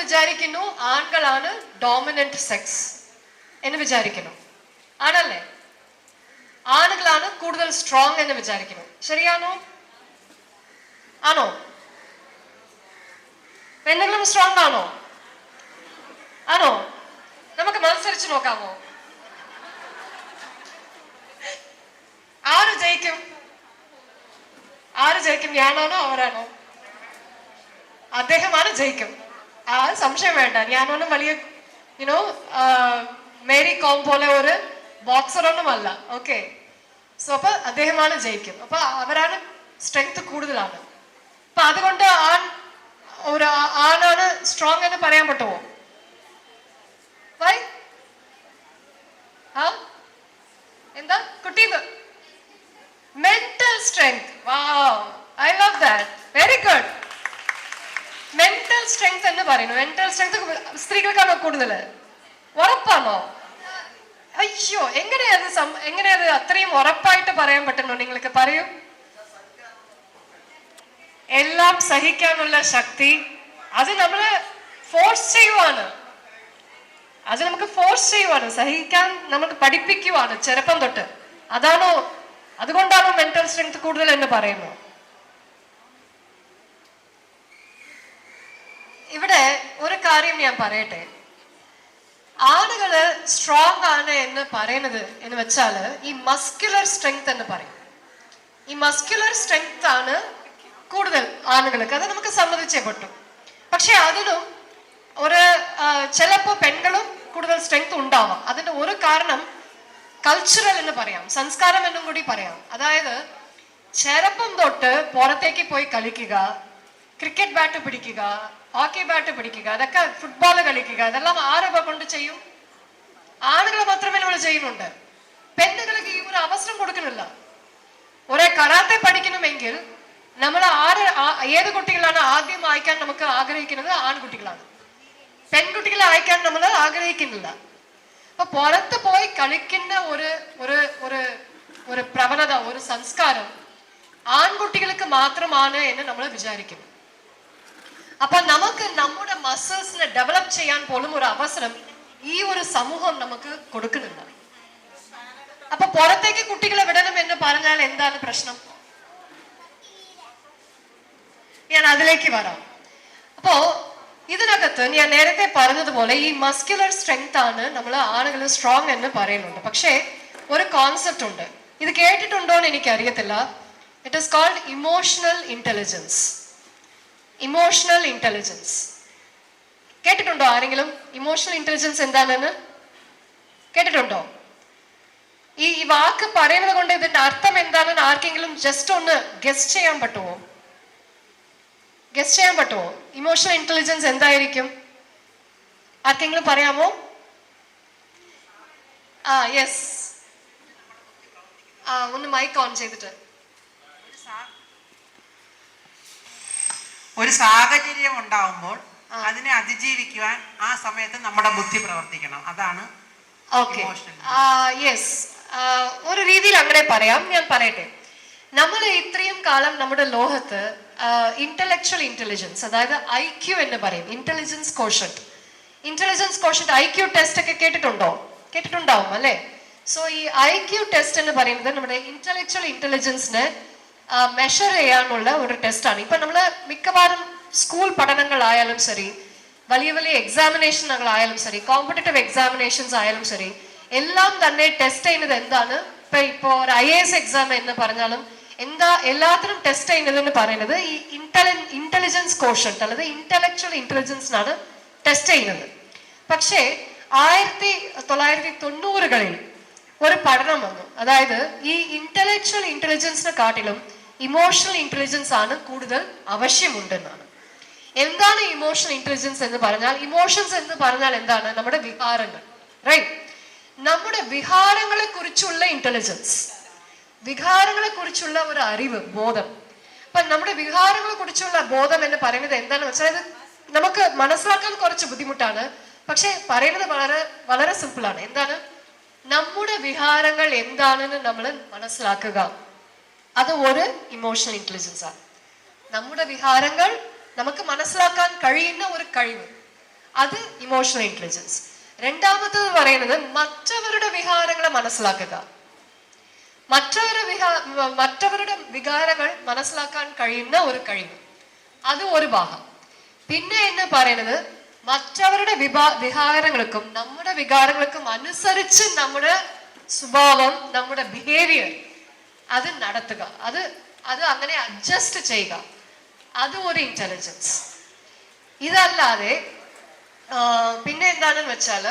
വിചാരിക്കുന്നു ആൺകളാണ് dominant sex എന്ന് വിചാരിക്കുന്നു. ആണല്ലേ? ആണുകളാണ് കൂടുതൽ സ്ട്രോങ് എന്ന് വിചാരിക്കുന്നു. ശരിയാണോ? ആണോ? പെണ്ണുങ്ങളും സ്ട്രോങ് ആണോ? ആണോ? നമുക്ക് മത്സരിച്ച് നോക്കാമോ ആര് ജയിക്കും? ആര് ജയിക്കും? ഞാനാണോ? അവരാണോ? അദ്ദേഹമാണ് ജയിക്കും? ആ സംശയം വേണ്ട. ഞാനൊന്നും വലിയ യുനോ മേരി കോം പോലെ ഒരു ബോക്സറൊന്നുമല്ല ഓക്കെ സോ അപ്പൊ അദ്ദേഹമാണ് ജയിക്കും. അപ്പൊ അവരാണ് സ്ട്രെങ്ത് കൂടുതലാണ്. അപ്പൊ അതുകൊണ്ട് ആൺ ഒരു ആണാണ് സ്ട്രോങ് എന്ന് പറയാൻ പറ്റുമോ? വൈ ആ എന്താ? കുട്ടി മെന്റൽ സ്ട്രെങ്ത് വാ I love that very good mental strength എന്ന് പറയുന്നു. മെന്റൽ സ്ട്രെങ്ത് സ്ത്രീകൾക്കാണോ കൂടുതൽ ഉറപ്പാണോ? അയ്യോ എങ്ങനെയത് എങ്ങനെയത് അത്രയും ഉറപ്പായിട്ട് പറയാൻ പറ്റുന്നു നിങ്ങൾക്ക്? പറയൂ. എല്ലാം സഹിക്കാനുള്ള ശക്തി അത് നമ്മൾ ഫോഴ്സ് ചെയ്യുവാണ്. അത് നമുക്ക് ഫോഴ്സ് ചെയ്യുവാണ്. സഹിക്കാൻ നമുക്ക് പഠിപ്പിക്കുവാണ് ചെറുപ്പം തൊട്ട്. അതാണോ അതുകൊണ്ടാണോ മെന്റൽ സ്ട്രെങ്ത് കൂടുതൽ എന്ന് പറയുന്നു ഇവിടെ ഒരു കാര്യം ഞാൻ പറയട്ടെ. ആളുകൾ സ്ട്രോങ് ആണ് എന്ന് പറയുന്നത് എന്ന് വെച്ചാൽ ഈ മസ്കുലർ സ്ട്രെങ്ത് എന്ന് പറയും. ഈ മസ്കുലർ സ്ട്രെങ്ത് ആണ് കൂടുതൽ ആണുങ്ങൾക്ക്. അത് നമുക്ക് സമ്മതിച്ചേ പറ്റും പക്ഷെ അതിലും ഒരു ആ, ചിലപ്പോ പെൺകളും കൂടുതൽ സ്ട്രെങ്ത് ഉണ്ടാവാം. അതിന്റെ ഒരു കാരണം കൾച്ചറൽ എന്ന് പറയാം. സംസ്കാരം എന്നും കൂടി പറയാം. അതായത് ചെറുപ്പം തൊട്ട് പുറത്തേക്ക് പോയി കളിക്കുക ക്രിക്കറ്റ് ബാറ്റ് പിടിക്കുക ഹോക്കി ബാറ്റ് പിടിക്കുക അതൊക്കെ ഫുട്ബോൾ കളിക്കുക അതെല്ലാം ആരൊക്കെ കൊണ്ട് ചെയ്യും? ആണുങ്ങൾ മാത്രമേ നമ്മൾ ചെയ്യുന്നുണ്ട്. പെണ്ണുകൾക്ക് ഈ ഒരു അവസരം കൊടുക്കുന്നില്ല. ഒരേ കരാത്തെ പഠിക്കണമെങ്കിൽ നമ്മൾ ആര് ഏത് കുട്ടികളാണ് ആദ്യം അയക്കാൻ നമുക്ക് ആഗ്രഹിക്കുന്നത്? ആൺകുട്ടികളാണ്. പെൺകുട്ടികളെ അയക്കാൻ നമ്മൾ ആഗ്രഹിക്കുന്നില്ല. അപ്പൊ പുറത്ത് പോയി കളിക്കുന്ന ഒരു ഒരു ഒരു ഒരു പ്രവണത ഒരു സംസ്കാരം ആൺകുട്ടികൾക്ക് മാത്രമാണ് എന്ന് നമ്മൾ വിചാരിക്കുന്നു. അപ്പൊ നമുക്ക് നമ്മുടെ മസിൽസിനെ ഡെവലപ്പ് ചെയ്യാൻ പോലും ഒരു അവസരം ഈ ഒരു സമൂഹം നമുക്ക് കൊടുക്കുന്നില്ല അപ്പൊ പുറത്തേക്ക് കുട്ടികളെ വിടണം എന്ന് പറഞ്ഞാൽ എന്താണ് പ്രശ്നം? ഞാൻ അതിലേക്ക് വരാം. അപ്പോ ഇതിനകത്ത് ഞാൻ നേരത്തെ പറഞ്ഞതുപോലെ ഈ മസ്കുലർ സ്ട്രെങ്ത് ആണ് നമ്മൾ ആളുകൾ സ്ട്രോങ് എന്ന് പറയുന്നുണ്ട് പക്ഷേ ഒരു കോൺസെപ്റ്റ് ഉണ്ട്. ഇത് കേട്ടിട്ടുണ്ടോ എന്ന് എനിക്ക് അറിയത്തില്ല it is called emotional intelligence emotional intelligence കേട്ടിട്ടുണ്ടോ ആരെങ്കിലും? ഇമോഷണൽ ഇന്റലിജൻസ് എന്താണെന്ന്? കേട്ടിട്ടുണ്ടോ? ഈ ഈ വാക്ക് പറയുന്നത് കൊണ്ട് ഇതിന്റെ അർത്ഥം എന്താണെന്ന് ആർക്കെങ്കിലും ജസ്റ്റ് ഒന്ന് ഗസ്റ്റ് ചെയ്യാൻ പറ്റുമോ? ഗസ്റ്റ് ചെയ്യാൻ പറ്റുമോ? ഇമോഷണൽ ഇന്റലിജൻസ് എന്തായിരിക്കും? ആർക്കെങ്കിലും പറയാമോ? ആ യെസ് ആ ഒന്ന് മൈക്ക് ഓൺ ചെയ്തിട്ട്. ഒരു സാഹചര്യം ഉണ്ടാവുമ്പോൾ അതിനെ അതിജീവിക്കുവാൻ ആ സമയത്ത് നമ്മുടെ ബുദ്ധി പ്രവർത്തിക്കണം. അതാണ് ഓക്കെ. യെസ് ഒരു രീതിയിൽ അങ്ങനെ പറയാം. ഞാൻ പറയട്ടെ. നമ്മൾ ഇത്രയും കാലം നമ്മുടെ ലോകത്ത് ഇന്റലക്ച്വൽ ഇന്റലിജൻസ് അതായത് ഐ ക്യു എന്ന് പറയും. Intelligence quotient intelligence quotient I Q test ഒക്കെ കേട്ടിട്ടുണ്ടോ? കേട്ടിട്ടുണ്ടാവും അല്ലേ? സോ ഈ ഐ ക്യു ടെസ്റ്റ് എന്ന് പറയുന്നത് നമ്മുടെ ഇന്റലക്ച്വൽ ഇന്റലിജൻസിനെ മെഷർ ചെയ്യാനുള്ള ഒരു ടെസ്റ്റാണ് ഇപ്പം നമ്മൾ മിക്കവാറും സ്കൂൾ പഠനങ്ങളായാലും ശരി വലിയ വലിയ എക്സാമിനേഷനുകളായാലും ശരി കോമ്പറ്റേറ്റീവ് എക്സാമിനേഷൻസ് ആയാലും ശരി എല്ലാം തന്നെ ടെസ്റ്റ് ചെയ്യുന്നത് എന്താണ്? ഇപ്പം ഇപ്പോൾ ഒരു ഐ എസ് എക്സാം എന്ന് പറഞ്ഞാലും എന്താ എല്ലാത്തിനും ടെസ്റ്റ് ചെയ്യുന്നത് എന്ന് പറയുന്നത് ഈ ഇന്റലി ഇന്റലിജൻസ് കോഷന്റ് അല്ലെങ്കിൽ ഇന്റലക്ച്വൽ ഇന്റലിജൻസിനാണ് ടെസ്റ്റ് ചെയ്യുന്നത്. പക്ഷേ ആയിരത്തി തൊള്ളായിരത്തി തൊണ്ണൂറുകളിൽ ഒരു പഠനം വന്നു. അതായത് ഈ ഇന്റലക്ച്വൽ ഇന്റലിജൻസിനെ കാട്ടിലും ഇമോഷണൽ ഇന്റലിജൻസ് ആണ് കൂടുതൽ ആവശ്യമുണ്ടെന്നാണ്. എന്താണ് ഇമോഷണൽ ഇന്റലിജൻസ് എന്ന് പറഞ്ഞാൽ ഇമോഷൻസ് എന്ന് പറഞ്ഞാൽ എന്താണ്? നമ്മുടെ വികാരങ്ങൾ റൈറ്റ് നമ്മുടെ വിഹാരങ്ങളെ കുറിച്ചുള്ള ഇന്റലിജൻസ് വികാരങ്ങളെ കുറിച്ചുള്ള ഒരു അറിവ് ബോധം. അപ്പൊ നമ്മുടെ വികാരങ്ങളെ കുറിച്ചുള്ള ബോധം എന്ന് പറയുന്നത് എന്താണെന്ന് വെച്ചാൽ നമുക്ക് മനസ്സിലാക്കാൻ കുറച്ച് ബുദ്ധിമുട്ടാണ്. പക്ഷെ പറയുന്നത് വളരെ വളരെ സിമ്പിൾ ആണ്. എന്താണ്? നമ്മുടെ വിഹാരങ്ങൾ എന്താണെന്ന് നമ്മൾ മനസ്സിലാക്കുക. അത് ഒരു ഇമോഷണൽ ഇന്റലിജൻസ് ആണ്. നമ്മുടെ വികാരങ്ങൾ നമുക്ക് മനസ്സിലാക്കാൻ കഴിയുന്ന ഒരു കഴിവ്. അത് ഇമോഷണൽ ഇന്റലിജൻസ് രണ്ടാമത്തത് പറയുന്നത് മറ്റവരുടെ വികാരങ്ങളെ മനസ്സിലാക്കുക. മറ്റവരുടെ വിഹാ മറ്റവരുടെ വികാരങ്ങൾ മനസ്സിലാക്കാൻ കഴിയുന്ന ഒരു കഴിവ്. അത് ഒരു ഭാഗം. പിന്നെ എന്ന് പറയുന്നത് മറ്റവരുടെ വിഭാ വികാരങ്ങൾക്കും നമ്മുടെ വികാരങ്ങൾക്കും അനുസരിച്ച് നമ്മുടെ സ്വഭാവം നമ്മുടെ ബിഹേവിയർ അത് നടത്തുക. അത് അത് അങ്ങനെ അഡ്ജസ്റ്റ് ചെയ്യുക. അതും ഒരു ഇന്റലിജൻസ് ഇതല്ലാതെ പിന്നെ എന്താണെന്ന് വെച്ചാൽ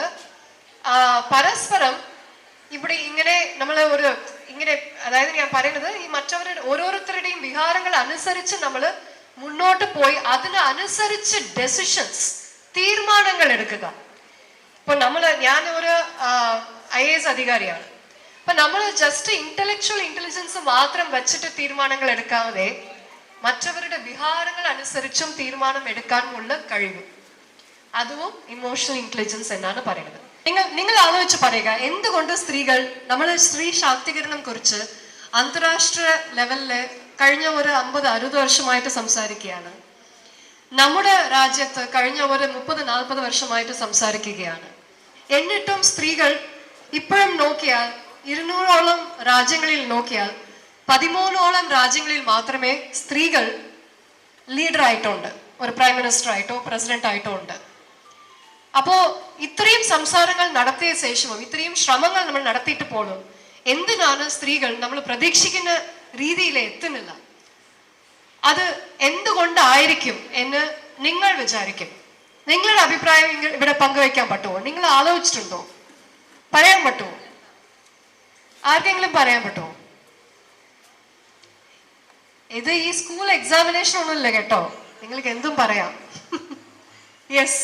ആ, പരസ്പരം ഇവിടെ ഇങ്ങനെ നമ്മൾ ഒരു ഇങ്ങനെ അതായത് ഞാൻ പറയുന്നത് ഈ മറ്റവരുടെ ഓരോരുത്തരുടെയും വിഹാരങ്ങൾ അനുസരിച്ച് നമ്മൾ മുന്നോട്ട് പോയി അതിനനുസരിച്ച് ഡെസിഷൻസ് തീരുമാനങ്ങൾ എടുക്കുക. ഇപ്പൊ നമ്മൾ ഞാൻ ഒരു ഐ എസ് അധികാരിയാണ്. അപ്പൊ നമ്മൾ ജസ്റ്റ് ഇന്റലക്ച്വൽ ഇന്റലിജൻസ് മാത്രം വെച്ചിട്ട് തീരുമാനങ്ങൾ എടുക്കാതെ മറ്റവരുടെ വിഹാരങ്ങൾ അനുസരിച്ചും തീരുമാനം എടുക്കാനുമുള്ള കഴിവ്. അതും ഇമോഷണൽ ഇന്റലിജൻസ് എന്നാണ് പറയുന്നത്. നിങ്ങൾ നിങ്ങൾ ആലോചിച്ച് പറയുക എന്തുകൊണ്ട് സ്ത്രീകൾ നമ്മൾ സ്ത്രീ ശാക്തീകരണം കുറിച്ച് അന്താരാഷ്ട്ര ലെവലിൽ കഴിഞ്ഞ ഒരു അമ്പത് അറുപത് വർഷമായിട്ട് സംസാരിക്കുകയാണ്. നമ്മുടെ രാജ്യത്ത് കഴിഞ്ഞ ഒരു മുപ്പത് നാൽപ്പത് വർഷമായിട്ട് സംസാരിക്കുകയാണ്. എന്നിട്ടും സ്ത്രീകൾ ഇപ്പോഴും നോക്കിയാൽ ഇരുന്നൂറോളം രാജ്യങ്ങളിൽ നോക്കിയാൽ പതിമൂന്നോളം രാജ്യങ്ങളിൽ മാത്രമേ സ്ത്രീകൾ ലീഡർ ആയിട്ടുണ്ട് ഒരു പ്രൈം മിനിസ്റ്റർ ആയിട്ടോ പ്രസിഡന്റ് ആയിട്ടോ ഉണ്ട്. അപ്പോ ഇത്രയും സംസാരങ്ങൾ നടത്തിയ ശേഷവും ഇത്രയും ശ്രമങ്ങൾ നമ്മൾ നടത്തിയിട്ട് പോലും എന്തിനാണ് സ്ത്രീകൾ നമ്മൾ പ്രതീക്ഷിക്കുന്ന രീതിയിൽ എത്തുന്നില്ല? അത് എന്തുകൊണ്ടായിരിക്കും എന്ന് നിങ്ങൾ വിചാരിക്കും. നിങ്ങളുടെ അഭിപ്രായം ഇവിടെ പങ്കുവയ്ക്കാൻ പറ്റുമോ? നിങ്ങൾ ആലോചിച്ചിട്ടുണ്ടോ? പറയാൻ പറ്റുമോ? ആർക്കെങ്കിലും പറയാൻ പറ്റുമോ ഇത് ഈ സ്കൂൾ എക്സാമിനേഷൻ ഒന്നുമില്ല കേട്ടോ. നിങ്ങൾക്ക് എന്തും പറയാം. യെസ്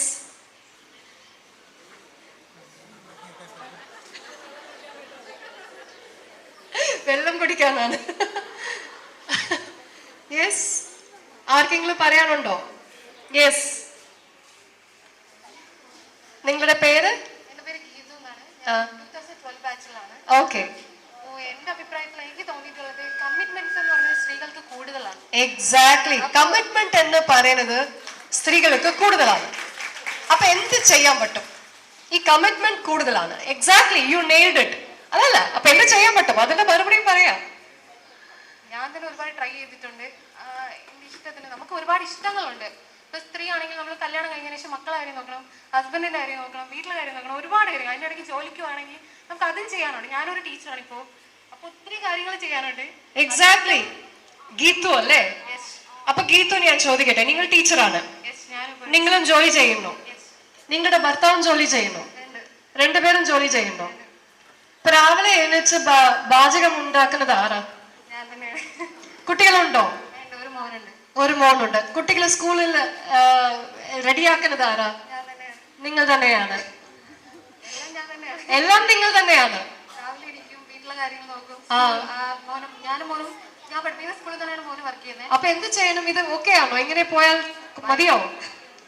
വെള്ളം കുടിക്കാനാണ്. യെസ് ആർക്കെങ്കിലും പറയാനുണ്ടോ? യെസ് നിങ്ങളുടെ പേര് ഗീതു എന്നാണ് ആ. ഞാൻ ടൂ തൗസൻഡ് ട്വൽവ് ബാച്ചിലാണ് ഓക്കെ അപ്പോൾ എന്റെ അഭിപ്രായത്തിൽ എനിക്ക് തോന്നിയിട്ടുള്ളത് കമ്മിറ്റ്മെന്റ്സ് എന്ന് പറഞ്ഞാൽ സ്ത്രീകൾക്ക് കൂടുതലാണ് എക്സാക്ട്ലി കമ്മിറ്റ്മെന്റ് എന്ന് പറയുന്നത് സ്ത്രീകൾക്ക് കൂടുതലാണ്. അപ്പൊ എന്ത് ചെയ്യാൻ പറ്റും? ഈ കമ്മിറ്റ്മെന്റ് കൂടുതലാണ്. എക്സാക്ട്ലി യു നെയ്ഡ് ഇറ്റ് അതല്ല അപ്പൊ എന്ത് ചെയ്യാൻ പറ്റും? അതിന്റെ മറുപടിയും പറയാം. ഞാൻ തന്നെ ഒരുപാട് ട്രൈ ചെയ്തിട്ടുണ്ട്. എന്റെ ഇഷ്ടത്തിന് നമുക്ക് ഒരുപാട് ഇഷ്ടങ്ങളുണ്ട്. ഇപ്പൊ സ്ത്രീ ആണെങ്കിൽ നമ്മൾ കല്യാണം കഴിഞ്ഞതിന് ശേഷം മക്കളെ കാര്യം നോക്കണം ഹസ്ബൻഡിന്റെ കാര്യം നോക്കണം വീട്ടിലെ കാര്യം നോക്കണം ഒരുപാട് കാര്യങ്ങൾ. അതിന്റെ ഇടയ്ക്ക് ജോലിക്ക് വേണമെങ്കിൽ നമുക്ക് അതും ചെയ്യാനുണ്ട്. ഞാനൊരു ടീച്ചറാണ് ഇപ്പോൾ അപ്പൊ ഒത്തിരി കാര്യങ്ങൾ ചെയ്യാനുണ്ട്. എക്സാക്ട്ലി ഗീതു അല്ലേ? അപ്പൊ ഗീതു ഞാൻ ചോദിക്കട്ടെ നിങ്ങൾ ടീച്ചറാണ്. നിങ്ങളും ജോലി ചെയ്യുന്നു. നിങ്ങളുടെ ഭർത്താവും ജോലി ചെയ്യുന്നു. രണ്ടുപേരും ജോലി ചെയ്യുന്നു. രാവിലെ എഴുന്നേച്ച് പാചകം ഉണ്ടാക്കുന്നത് ആരാ? കുട്ടികളുണ്ടോ? ഒരു മോളുണ്ട്. കുട്ടികളെ സ്കൂളിൽ റെഡിയാക്കുന്നത് ആരാ? നിങ്ങൾ തന്നെയാണ്. എല്ലാം നിങ്ങൾ തന്നെയാണ്. ആ. ഞാൻ പഠിപ്പിക്കുന്ന സ്കൂളിൽ തന്നെയാണ് മോന് വർക്ക് ചെയ്യുന്നത് അപ്പൊ എന്ത് ചെയ്യണം? ഇത് ഓക്കെ ആണോ? ഇങ്ങനെ പോയാൽ മതിയോ?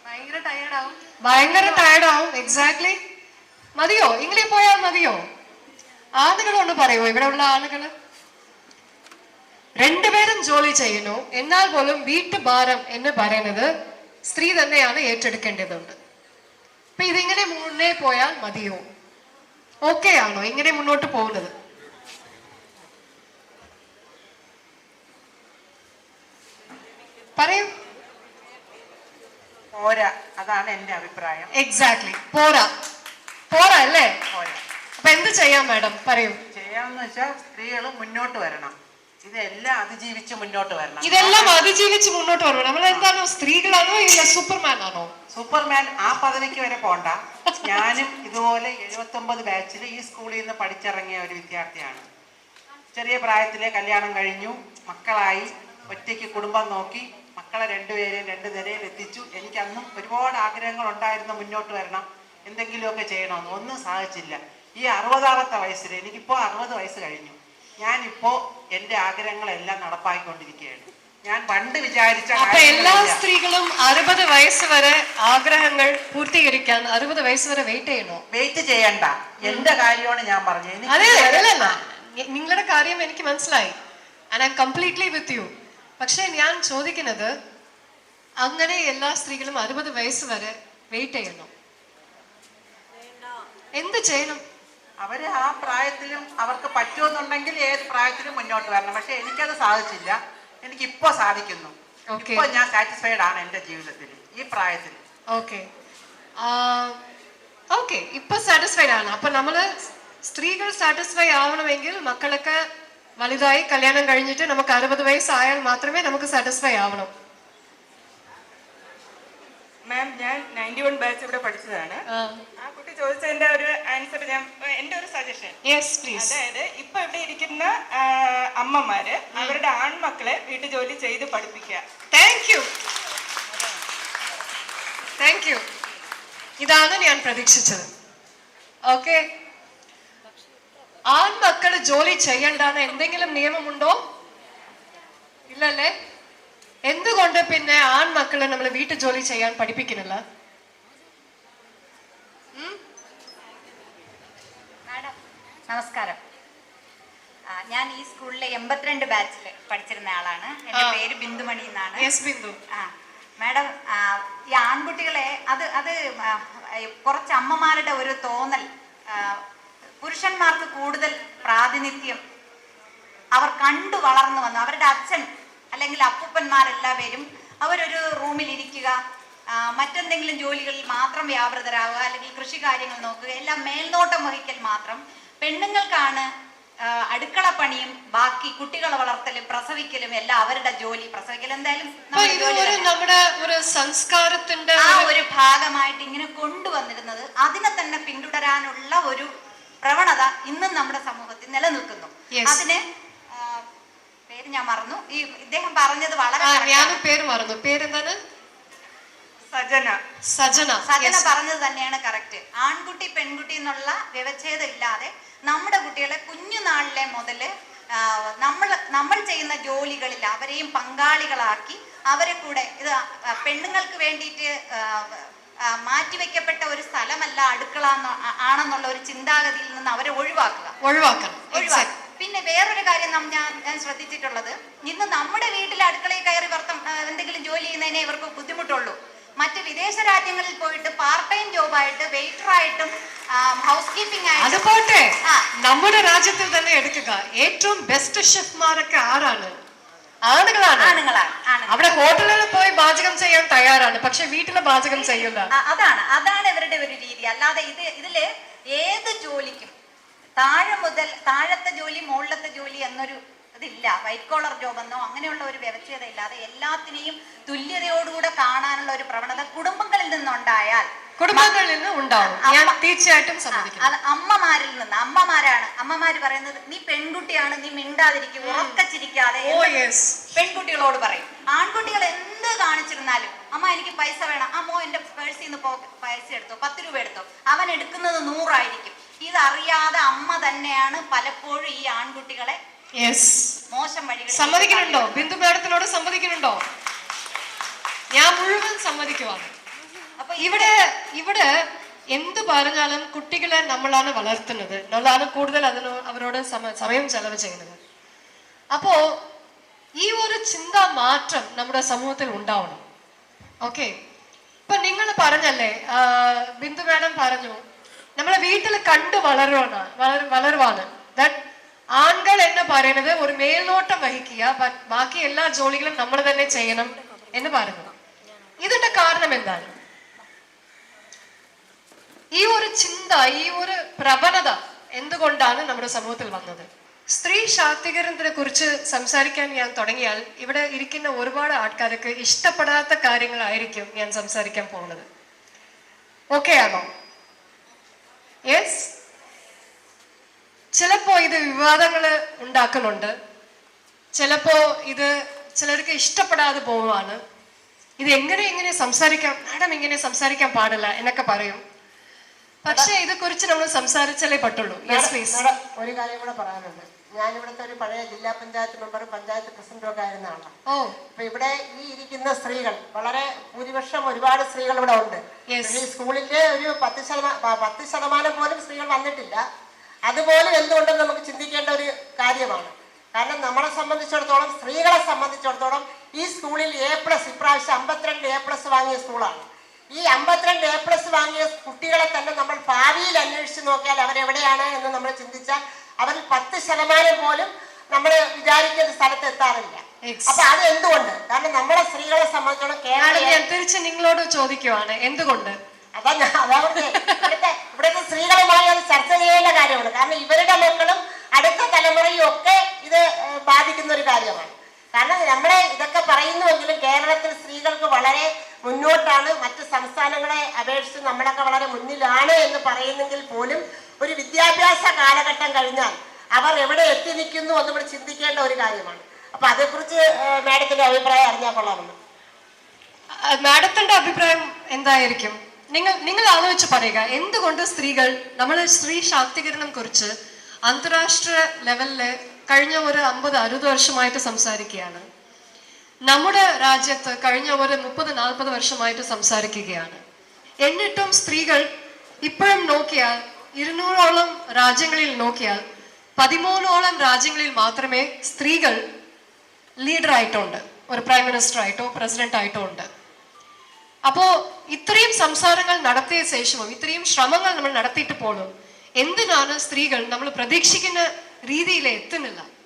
ഭയങ്കര ടയേർഡാവും ഭയങ്കര ആവും. എക്സാക്ട്ലി മതിയോ? ഇങ്ങനെ പോയാൽ മതിയോ? ആളുകളൊന്ന് പറയുമോ ഇവിടെ ഉള്ള ആളുകൾ രണ്ടുപേരും ജോലി ചെയ്യുന്നു. എന്നാൽ പോലും വീട്ടുഭാരം എന്ന് പറയുന്നത് സ്ത്രീ തന്നെയാണ് ഏറ്റെടുക്കേണ്ടതുണ്ട്. അപ്പൊ ഇതിങ്ങനെ മുന്നേ പോയാൽ മതിയോ? ഓക്കെ ആണോ? ഇങ്ങനെ മുന്നോട്ട് പോകുന്നത്? പറയൂ. പോരാ അതാണ് എന്റെ അഭിപ്രായം. എക്സാക്ട്ലി പോരാ. പോരാ അല്ലേ? പോരാ. അപ്പൊ എന്ത് ചെയ്യാം മാഡം? പറയൂ. ചെയ്യാമെന്ന് വെച്ചാൽ സ്ത്രീകൾ മുന്നോട്ട് വരണം. ഇതെല്ലാം അതിജീവിച്ച് മുന്നോട്ട് വരണം. ഇതെല്ലാം അതിജീവിച്ച് മുന്നോട്ട് വരണം. നമ്മൾ എന്താണോ സ്ത്രീകളാണോ ഇല്ല സൂപ്പർമാൻ ആണോ സൂപ്പർമാൻ ആ പദവിക്ക് വരെ പോണ്ട. ഞാനും ഇതുപോലെ എഴുപത്തൊമ്പത് ബാച്ചിൽ ഈ സ്കൂളിൽ നിന്ന് പഠിച്ചിറങ്ങിയ ഒരു വിദ്യാർത്ഥിയാണ്. ചെറിയ പ്രായത്തിലെ കല്യാണം കഴിഞ്ഞു. മക്കളായി. ഒറ്റയ്ക്ക് കുടുംബം നോക്കി. മക്കളെ രണ്ടുപേരെയും രണ്ട് നിരയിൽ എത്തിച്ചു. എനിക്ക് അന്നും ഒരുപാട് ആഗ്രഹങ്ങൾ ഉണ്ടായിരുന്നു മുന്നോട്ട് വരണം. എന്തെങ്കിലുമൊക്കെ ചെയ്യണമെന്ന്. ഒന്നും സാധിച്ചില്ല. ഈ അറുപതാമത്തെ വയസ്സിൽ എനിക്കിപ്പോൾ അറുപത് വയസ്സ് കഴിഞ്ഞു. ഞാനിപ്പോ എന്റെ ആഗ്രഹങ്ങളെല്ലാം നടപ്പാക്കിക്കൊണ്ടിരിക്കുകയാണ്. ഞാൻ പണ്ട് വിചാരിച്ച അപ്പൊ എല്ലാ സ്ത്രീകളും അറുപത് വയസ്സ് വരെ ആഗ്രഹങ്ങൾ പൂർത്തീകരിക്കാൻ അറുപത് വയസ്സ് വരെ വെയിറ്റ് ചെയ്യണോ? വെയിറ്റ് ചെയ്യണ്ട. എന്റെ കാര്യമാണ് ഞാൻ പറഞ്ഞത്. അതെ നിങ്ങളുടെ കാര്യം എനിക്ക് മനസ്സിലായി. And I completely with you പക്ഷെ ഞാൻ ചോദിക്കുന്നത് അങ്ങനെ എല്ലാ സ്ത്രീകളും അറുപത് വയസ്സ് വരെ വെയിറ്റ് ചെയ്യണം എന്ത് ചെയ്യണം? അവർ ആ പ്രായത്തിലും അവർക്ക് പറ്റുമെന്നുണ്ടെങ്കിൽ ഏത് പ്രായത്തിലും മുന്നോട്ട് വരണം. പക്ഷെ എനിക്കത് സാധിച്ചില്ല. എനിക്ക് ഇപ്പൊ സാധിക്കുന്നു. ഇപ്പൊ ഞാൻ സാറ്റിസ്ഫൈഡ് ആണ് എന്റെ ജീവിതത്തിൽ ഈ പ്രായത്തിൽ. ഓക്കെ ഓക്കെ ഇപ്പൊ സാറ്റിസ്ഫൈഡ് ആണ്. അപ്പൊ നമ്മൾ സ്ത്രീകൾ സാറ്റിസ്ഫൈ ആവണമെങ്കിൽ മക്കളൊക്കെ വലുതായി കല്യാണം കഴിഞ്ഞിട്ട് നമുക്ക് അറുപത് വയസ്സായാൽ മാത്രമേ നമുക്ക് സാറ്റിസ്ഫൈ ആവണം. മാം ഞാൻ നയന്റി വൺ ബാച്ച് ഇവിടെ പഠിച്ചതാണ്. ആ. കുട്ടി ചോദിച്ചതിന്റെ ഒരു ആൻസർ ഞാൻ എന്റെ ഒരു സജഷൻ യെസ് പ്ലീസ് അതായത് ഇപ്പൊ ഇവിടെ ഇരിക്കുന്ന അമ്മമാര് അവരുടെ ആൺമക്കളെ വീട്ടു ജോലി ചെയ്ത് പഠിപ്പിക്കുക താങ്ക് യു താങ്ക് യു ഇതാണ് ഞാൻ പ്രതീക്ഷിച്ചത്. ഓക്കെ ആൺമക്കൾ ജോലി ചെയ്യണ്ടാണ് എന്തെങ്കിലും നിയമമുണ്ടോ? ഇല്ലല്ലേ? എന്തുകൊണ്ട് പിന്നെ ആൺമക്കളെ നമ്മൾ വീട്ടു ജോലി ചെയ്യാൻ പഠിപ്പിക്കുന്നില്ല? നമസ്കാരം. ഞാൻ ഈ സ്കൂളിലെ എൺപത്തിരണ്ട് ബാച്ചിൽ പഠിച്ചിരുന്ന ആളാണ്. എന്റെ പേര് ബിന്ദുമണി എന്നാണ്. ബിന്ദു. ആ മാഡം ഈ ആൺകുട്ടികളെ അത് അത് കുറച്ച് അമ്മമാരുടെ ഒരു തോന്നൽ പുരുഷന്മാർക്ക് കൂടുതൽ പ്രാതിനിധ്യം. അവർ കണ്ടു വളർന്നു വന്നു. അവരുടെ അച്ഛൻ അല്ലെങ്കിൽ അപ്പൂപ്പന്മാരെല്ലാവരും അവരൊരു റൂമിൽ ഇരിക്കുക മറ്റെന്തെങ്കിലും ജോലികളിൽ മാത്രം വ്യാപൃതരാകുക അല്ലെങ്കിൽ കൃഷി കാര്യങ്ങൾ നോക്കുക എല്ലാം മേൽനോട്ടം വഹിക്കൽ മാത്രം. പെണ്ണുങ്ങൾക്കാണ് അടുക്കള പണിയും ബാക്കി കുട്ടികളെ വളർത്തലും പ്രസവിക്കലും എല്ലാം അവരുടെ ജോലി. പ്രസവിക്കൽ എന്തായാലും നമ്മുടെ ഒരു സംസ്കാരത്തിന്റെ ആ ഒരു ഭാഗമായിട്ട് ഇങ്ങനെ കൊണ്ടുവന്നിരുന്നത് അതിനെ തന്നെ പിന്തുടരാനുള്ള ഒരു പ്രവണത ഇന്നും നമ്മുടെ സമൂഹത്തിൽ നിലനിൽക്കുന്നു. അതിന് പേര് ഞാൻ മറന്നു. ഈ ഇദ്ദേഹം പറഞ്ഞത് വളരെ പേര് മറന്നു. പേരെന്താണ്? സജന. സജന. സജന പറഞ്ഞത് തന്നെയാണ് കറക്റ്റ് ആൺകുട്ടി പെൺകുട്ടി എന്നുള്ള വ്യവച്ഛേദം ഇല്ലാതെ നമ്മുടെ കുട്ടികളെ കുഞ്ഞുനാളിലെ മുതൽ നമ്മൾ നമ്മൾ ചെയ്യുന്ന ജോലികളിൽ അവരെയും പങ്കാളികളാക്കി അവരെ കൂടെ ഇത് പെണ്ണുങ്ങൾക്ക് വേണ്ടിയിട്ട് മാറ്റിവെക്കപ്പെട്ട ഒരു സ്ഥലമല്ല അടുക്കള ആണെന്നുള്ള ഒരു ചിന്താഗതിയിൽ നിന്ന് അവരെ ഒഴിവാക്കുക. ഒഴിവാക്കണം. ഒഴിവാക്കുക. പിന്നെ വേറൊരു കാര്യം ഞാൻ ഞാൻ ശ്രദ്ധിച്ചിട്ടുള്ളത് ഇന്ന് നമ്മുടെ വീട്ടിലെ അടുക്കളയിൽ കയറി വർത്തം എന്തെങ്കിലും ജോലി ചെയ്യുന്നതിനെ ഇവർക്ക് ബുദ്ധിമുട്ടുള്ളൂ. മറ്റ് വിദേശ രാജ്യങ്ങളിൽ പോയിട്ട് പാർട്ട് ടൈം ജോബായിട്ട് വെയിറ്റർ ആയിട്ടും ഹൗസ് കീപ്പിംഗ് അത് ആയിട്ടും പോട്ടെ നമ്മുടെ രാജ്യത്തിൽ തന്നെ എടുക്കുക. ഏറ്റവും ബെസ്റ്റ് ഷെഫ്മാരൊക്കെ ആരാണ്? ആണുങ്ങളാണ്. ആണുങ്ങളാണ്. അവിടെ ഹോട്ടലിൽ പോയി പാചകം ചെയ്യാൻ തയ്യാറാണ്. പക്ഷെ വീട്ടിലെ പാചകം ചെയ്യില്ല അതാണ്. അതാണ് ഇവരുടെ ഒരു രീതി. അല്ലാതെ ഇത് ഇതിൽ ഏത് ജോലിക്കും താഴെ മുതൽ താഴത്തെ ജോലി മുകളിലത്തെ ജോലി എന്നൊരു ഇതില്ല. വൈറ്റ് കോളർ ജോബ് എന്നോ അങ്ങനെയുള്ള ഒരു വ്യവസ്ഥയില്ലാതെ ഇല്ലാതെ എല്ലാത്തിനെയും തുല്യതയോടുകൂടെ കാണാനുള്ള ഒരു പ്രവണത കുടുംബങ്ങളിൽ നിന്നുണ്ടായാൽ കുടുംബങ്ങളിൽ നിന്ന് ഉണ്ടാവും. ഞാൻ തീർച്ചയായിട്ടും സമ്മതിക്കും അത് അമ്മമാരിൽ നിന്ന് അമ്മമാരാണ്. അമ്മമാര് പറയുന്നത് നീ പെൺകുട്ടിയാണ് നീ മിണ്ടാതിരിക്കും ഉറക്കച്ചിരിക്കാതെ ഓ യെസ്. പെൺകുട്ടികളോട് പറയും. ആൺകുട്ടികൾ എന്ത് കാണിച്ചിരുന്നാലും അമ്മ എനിക്ക് പൈസ വേണം. അമ്മോ എന്റെ പേഴ്സിൽ നിന്ന് പോ പൈസ എടുത്തോ പത്ത് രൂപ എടുത്തോ. അവൻ എടുക്കുന്നത് നൂറായിരിക്കും. ഇതറിയാതെ അമ്മ തന്നെയാണ് പലപ്പോഴും ഈ ആൺകുട്ടികളെ മോശം വഴി സമ്മതിക്കുന്നുണ്ടോ? ബിന്ദു മേഡത്തിനോട് സമ്മതിക്കുന്നുണ്ടോ? ഞാൻ മുഴുവൻ സമ്മതിക്കുവാണ്. അപ്പൊ ഇവിടെ ഇവിടെ എന്ത് പറഞ്ഞാലും കുട്ടികളെ നമ്മളാണ് വളർത്തുന്നത്. നമ്മളാണ് കൂടുതൽ അതിനോ അവരോട് സമയം ചെലവ് ചെയ്യുന്നത്. അപ്പോ ഈ ഒരു ചിന്ത മാറ്റം നമ്മുടെ സമൂഹത്തിൽ ഉണ്ടാവണം. ഓക്കെ? ഇപ്പൊ നിങ്ങൾ പറഞ്ഞല്ലേ ബിന്ദു മാഡം പറഞ്ഞു നമ്മളെ വീട്ടിൽ കണ്ടു വളരുവാണ് വളർ- വളരുവാണ്. ദാറ്റ് ആൺകൾ എന്ന് പറയുന്നത് ഒരു മേൽനോട്ടം വഹിക്കുക ബാക്കി എല്ലാ ജോലികളും നമ്മൾ തന്നെ ചെയ്യണം എന്ന് പറഞ്ഞു ഇതിന്റെ കാരണം എന്താണ്? ഈ ഒരു ചിന്ത ഈ ഒരു പ്രവണത എന്തുകൊണ്ടാണ് നമ്മുടെ സമൂഹത്തിൽ വന്നത്? സ്ത്രീ ശാക്തീകരണത്തിനെ കുറിച്ച് സംസാരിക്കാൻ ഞാൻ തുടങ്ങിയാൽ ഇവിടെ ഇരിക്കുന്ന ഒരുപാട് ആൾക്കാർക്ക് ഇഷ്ടപ്പെടാത്ത കാര്യങ്ങളായിരിക്കും ഞാൻ സംസാരിക്കാൻ പോകുന്നത്. ഓക്കെ ആണോ? യെസ് ചിലപ്പോ ഇത് വിവാദങ്ങൾ ഉണ്ടാക്കുന്നുണ്ട്. ചിലപ്പോ ഇത് ചിലർക്ക് ഇഷ്ടപ്പെടാതെ പോവാണ് ഇത് എങ്ങനെ എങ്ങനെ സംസാരിക്കാം? മാഡം എങ്ങനെ സംസാരിക്കാൻ പാടില്ല എന്നൊക്കെ പറയും. പക്ഷേ ഇത് കുറിച്ച് നമ്മൾ സംസാരിച്ചാലേ പറ്റുള്ളൂ. യെസ് പ്ലീസ് ഒരു കാര്യം കൂടെ പറയാനുണ്ട്. ഞാൻ ഇവിടുത്തെ ഒരു പഴയ ജില്ലാ പഞ്ചായത്ത് മെമ്പറും പഞ്ചായത്ത് പ്രസിഡന്റും ഒക്കെ ആയിരുന്ന ആളാണ് അപ്പൊ ഇവിടെ ഈ ഇരിക്കുന്ന സ്ത്രീകൾ വളരെ ഭൂരിപക്ഷം ഒരുപാട് സ്ത്രീകൾ ഇവിടെ ഉണ്ട്. ഈ സ്കൂളിന്റെ ഒരു പത്ത് ശതമാനം പത്ത് ശതമാനം പോലും സ്ത്രീകൾ വന്നിട്ടില്ല. അതുപോലും എന്തുകൊണ്ടും നമുക്ക് ചിന്തിക്കേണ്ട ഒരു കാര്യമാണ്. കാരണം നമ്മളെ സംബന്ധിച്ചിടത്തോളം സ്ത്രീകളെ സംബന്ധിച്ചിടത്തോളം ഈ സ്കൂളിൽ എ പ്ലസ് ഇപ്രാവശ്യം അമ്പത്തിരണ്ട് എ പ്ലസ് വാങ്ങിയ സ്കൂളാണ്. ഈ അമ്പത്തിരണ്ട് എ പ്ലസ് വാങ്ങിയ കുട്ടികളെ തന്നെ നമ്മൾ ഭാവിയിൽ അന്വേഷിച്ച് നോക്കിയാൽ അവരെവിടെയാണ് എന്ന് നമ്മൾ ചിന്തിച്ചാൽ അവർ പത്ത് ശതമാനം പോലും നമ്മൾ വിചാരിക്കുന്ന സ്ഥലത്ത് എത്താറില്ല. അപ്പൊ അത് എന്തുകൊണ്ട്? കാരണം നമ്മളെ സ്ത്രീകളെ സംബന്ധിച്ചോളം മാഡം കേരളം ഞാൻ തിരിച്ച് നിങ്ങളോട് ചോദിക്കുവാണ്. എന്തുകൊണ്ട്? അതാ ഞാൻ അതാ ഇവിടുത്തെ ഇവിടുത്തെ സ്ത്രീകളുമായി അത് ചർച്ച ചെയ്യേണ്ട കാര്യമാണ്. കാരണം ഇവരുടെ മക്കളും അടുത്ത തലമുറയും ഒക്കെ ഇത് ബാധിക്കുന്ന ഒരു കാര്യമാണ്. കാരണം നമ്മളെ ഇതൊക്കെ പറയുന്നുവെങ്കിലും കേരളത്തിൽ സ്ത്രീകൾക്ക് വളരെ മുന്നോട്ടാണ്. മറ്റ് സംസ്ഥാനങ്ങളെ അപേക്ഷിച്ച് നമ്മളൊക്കെ വളരെ മുന്നിലാണ് എന്ന് പറയുന്നെങ്കിൽ പോലും ഒരു വിദ്യാഭ്യാസ കാലഘട്ടം കഴിഞ്ഞാൽ അവർ എവിടെ എത്തി നിൽക്കുന്നു എന്ന് നമ്മൾ ചിന്തിക്കേണ്ട ഒരു കാര്യമാണ്. അപ്പൊ അതേക്കുറിച്ച് മാഡത്തിന്റെ അഭിപ്രായം അറിഞ്ഞാൽ കൊള്ളാമെന്ന് മാഡത്തിന്റെ അഭിപ്രായം എന്തായിരിക്കും? നിങ്ങൾ നിങ്ങൾ ആലോചിച്ച് പറയുക എന്തുകൊണ്ട് സ്ത്രീകൾ നമ്മൾ സ്ത്രീ ശാക്തീകരണം കുറിച്ച് അന്താരാഷ്ട്ര ലെവലിൽ കഴിഞ്ഞ ഒരു അമ്പത് അറുപത് വർഷമായിട്ട് സംസാരിക്കുകയാണ്. നമ്മുടെ രാജ്യത്ത് കഴിഞ്ഞ ഒരു മുപ്പത് നാൽപ്പത് വർഷമായിട്ട് സംസാരിക്കുകയാണ്. എന്നിട്ടും സ്ത്രീകൾ ഇപ്പോഴും നോക്കിയാൽ ഇരുന്നൂറോളം രാജ്യങ്ങളിൽ നോക്കിയാൽ പതിമൂന്നോളം രാജ്യങ്ങളിൽ മാത്രമേ സ്ത്രീകൾ ലീഡർ ആയിട്ടുണ്ട് ഒരു പ്രൈം മിനിസ്റ്റർ ആയിട്ടോ പ്രസിഡന്റ് ആയിട്ടോ ഉണ്ട്. അപ്പോ ഇത്രയും സംസാരങ്ങൾ നടത്തിയ ശേഷവും ഇത്രയും ശ്രമങ്ങൾ നമ്മൾ നടത്തിയിട്ട് പോലും എന്തിനാണ് സ്ത്രീകൾ നമ്മൾ പ്രതീക്ഷിക്കുന്ന രീതിയിൽ എത്തുന്നില്ല